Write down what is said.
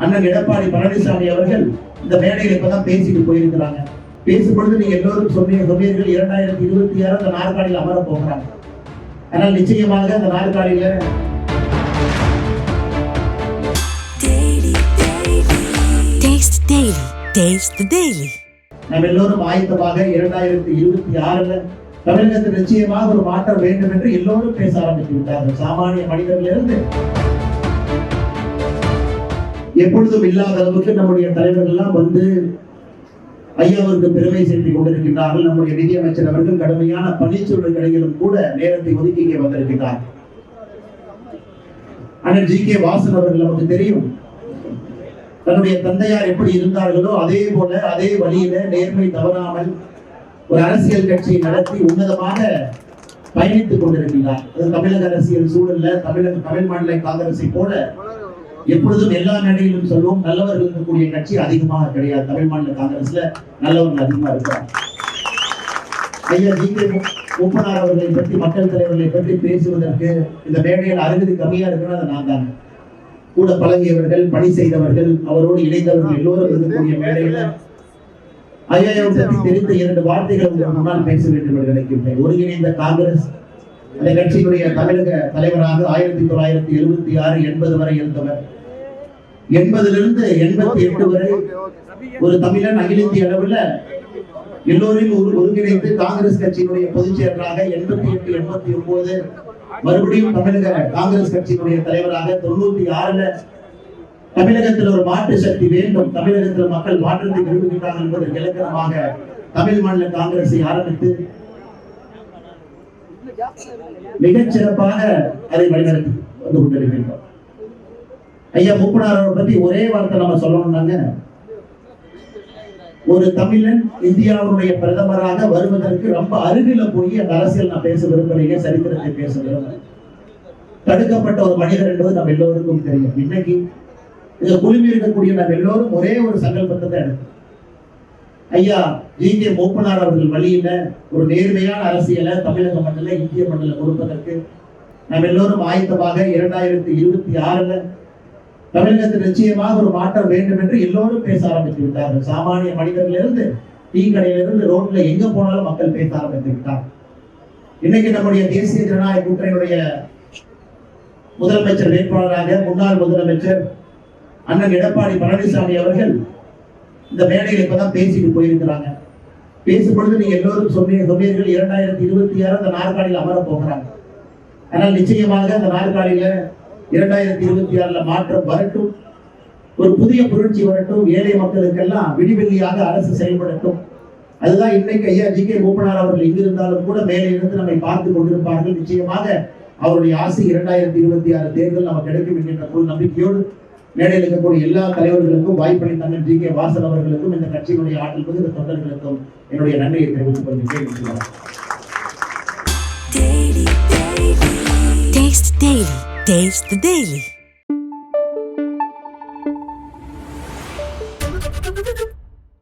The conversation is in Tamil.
அண்ணன் எடப்பாடி பழனிசாமி அவர்கள் இந்த மேடையில் இப்பதான் பேசிட்டு போயிருக்கிறாங்க பேசும்பொழுது நீங்க எல்லோரும் சொன்னீங்க சொன்னீர்கள் இரண்டாயிரத்தி இருபத்தி ஆறு அந்த நாற்காலியில் அமர போகிறாங்க ஆனால் நிச்சயமாக அந்த நாற்காலியில Taste Daily. Taste the Daily. நாம் எல்லோரும் ஆயத்தமாக இரண்டாயிரத்தி இருபத்தி ஆறுல தமிழகத்தில் நிச்சயமாக ஒரு மாற்றம் வேண்டும் என்று எல்லோரும் பேச ஆரம்பித்து விட்டார்கள் சாமானிய மனிதர்களிருந்து எப்பொழுதும் இல்லாத அளவுக்கு நம்முடைய தலைவர்கள் எல்லாம் வந்து ஐயாவிற்கு பெருமை சேர்த்துக் கொண்டிருக்கின்றார்கள். நம்முடைய நிதியமைச்சர் அவர்கள் கடுமையான பணிச்சூழல் கிடையிலும் கூட நேரத்தை ஒதுக்கி இங்கே வந்திருக்கிறார் அண்ணன் ஜி கே வாசன் அவர்கள் நமக்கு தெரியும். தன்னுடைய தந்தையார் எப்படி இருந்தார்களோ அதே போல அதே வழியில நேர்மை தவறாமல் ஒரு அரசியல் கட்சியை நடத்தி உன்னதமாக பயணித்துக் கொண்டிருக்கிறார் அது தமிழக அரசியல் சூழல்ல தமிழக தமிழ் மாநில காங்கிரஸை போல எப்பொழுதும் எல்லா நடையிலும் சொல்லுவோம் நல்லவர்கள் இருக்கக்கூடிய கட்சி அதிகமாக கிடையாது. தமிழ் மாநில காங்கிரஸ்ல நல்லவர்கள் அதிகமா இருக்கிறாங்க ஐயா ஜி. மூப்பனார் அவர்களை பற்றி மக்கள் தலைவர்களை பற்றி பேசுவதற்கு இந்த மேடையில் அருகதி கம்மியா இருக்குன்னா நான் தான். கூட பழகியவர்கள் பணி செய்தவர்கள் அவரோடு இணைந்தவர்கள் எல்லோரும் இருக்கக்கூடிய மேடையில. ஐயாவை பற்றி தெரிந்த இரண்டு வார்த்தைகள் உங்களுக்கு முன்னால் பேச வேண்டும் என்று நினைக்கின்றேன். ஒருங்கிணைந்த காங்கிரஸ் அந்த கட்சியினுடைய தமிழக தலைவராக ஆயிரத்தி தொள்ளாயிரத்தி எழுபத்தி ஆறு எண்பது வரை இருந்தவர். எண்பதிலிருந்து எண்பத்தி எட்டு வரை ஒரு தமிழன் அகில இந்திய அளவில் எல்லோரையும் ஒரு- ஒருங்கிணைத்து காங்கிரஸ் கட்சியினுடைய பொதுச் செயலராக எண்பத்தி எட்டு எண்பத்தி ஒன்பது மறுபடியும் தமிழக காங்கிரஸ் கட்சியினுடைய தலைவராக தொண்ணூத்தி ஆறுல தமிழகத்தில் ஒரு மாற்று சக்தி வேண்டும். தமிழகத்தில் மக்கள் மாற்றத்தை விரும்புகிறார்கள் என்பதற்கு இலக்கணமாக தமிழ் மாநில காங்கிரஸை ஆரம்பித்து மிகச் சிறப்பாக அதை வழிநடத்தி வந்து கொண்டிருக்கின்றோம். ஐயா முப்பனார் பத்தி ஒரே வார்த்தை நம்ம சொல்லணும்னாங்க ஒரு தமிழன் இந்தியாவுடைய பிரதமராக வருவதற்கு ரொம்ப அருகில போய் அந்த அரசியல் நான் பேச விரும்பலைங்க சரித்திரத்தை பேச விரும்புறேன் தடுக்கப்பட்ட ஒரு மனிதர் என்பது நம்ம எல்லோருக்கும் தெரியும். இன்னைக்கு இந்த குழுமி இருக்கக்கூடிய நம்ம எல்லோரும் ஒரே ஒரு சங்கல்பத்தை தான் எடுக்கும் ஐயா ஜி. கே. மூப்பனார் அவர்கள் வழியில ஒரு நேர்மையான அரசியலை தமிழக மண்டல இந்திய மண்டல கொடுப்பதற்கு நம்ம எல்லோரும் ஆயத்தமாக இரண்டாயிரத்தி இருபத்தி ஆறுல தமிழகத்தில் நிச்சயமாக ஒரு மாற்றம் வேண்டும் என்று எல்லோரும் பேச ஆரம்பித்து விட்டார்கள். சாமானிய மனிதர்களிலிருந்து டீ கடையிலிருந்து ரோட்ல எங்க போனாலும் மக்கள் பேச ஆரம்பித்து விட்டார் இன்னைக்கு நம்முடைய தேசிய ஜனநாயக கூட்டணியுடைய முதலமைச்சர் வேட்பாளராக முன்னாள் முதலமைச்சர் அண்ணன் எடப்பாடி பழனிசாமி அவர்கள் இந்த மேடையில் இப்பதான் பேசிட்டு போயிருக்கிறாங்க. பேசும்பொழுது நீங்க எல்லோரும் சொன்னீங்க சொன்னீர்கள் இரண்டாயிரத்தி இருபத்தி ஆறு அந்த நாற்காலியில் அமர போகிறாங்க. ஆனால் நிச்சயமாக அந்த நாற்காலியில இரண்டாயிரத்தி இருபத்தி ஆறுல மாற்றம் வரட்டும். ஒரு புதிய புரட்சி வரட்டும். ஏழை மக்களுக்கெல்லாம் விடிவெள்ளியாக அரசு செயல்படட்டும். அதுதான் இன்னைக்கு ஐயா ஜி கே மூப்பனார் அவர்கள் இங்கிருந்தாலும் கூட மேலே இருந்து நம்மை பார்த்து கொண்டிருப்பார்கள். நிச்சயமாக அவருடைய ஆசை இரண்டாயிரத்தி இருபத்தி ஆறு தேர்தல் நமக்கு கிடைக்கும் என்கின்ற ஒரு நம்பிக்கையோடு மேடையில் இருக்கக்கூடிய எல்லா தலைவர்களுக்கும் வாய்ப்பளித்த ஜி கே வாசன் அவர்களுக்கும் இந்த கட்சியினுடைய ஆற்றல் மிகுந்த தொண்டர்களுக்கும் என்னுடைய நன்றியை தெரிவித்துக் கொள்கிறேன் Taste Daily. Taste the Daily.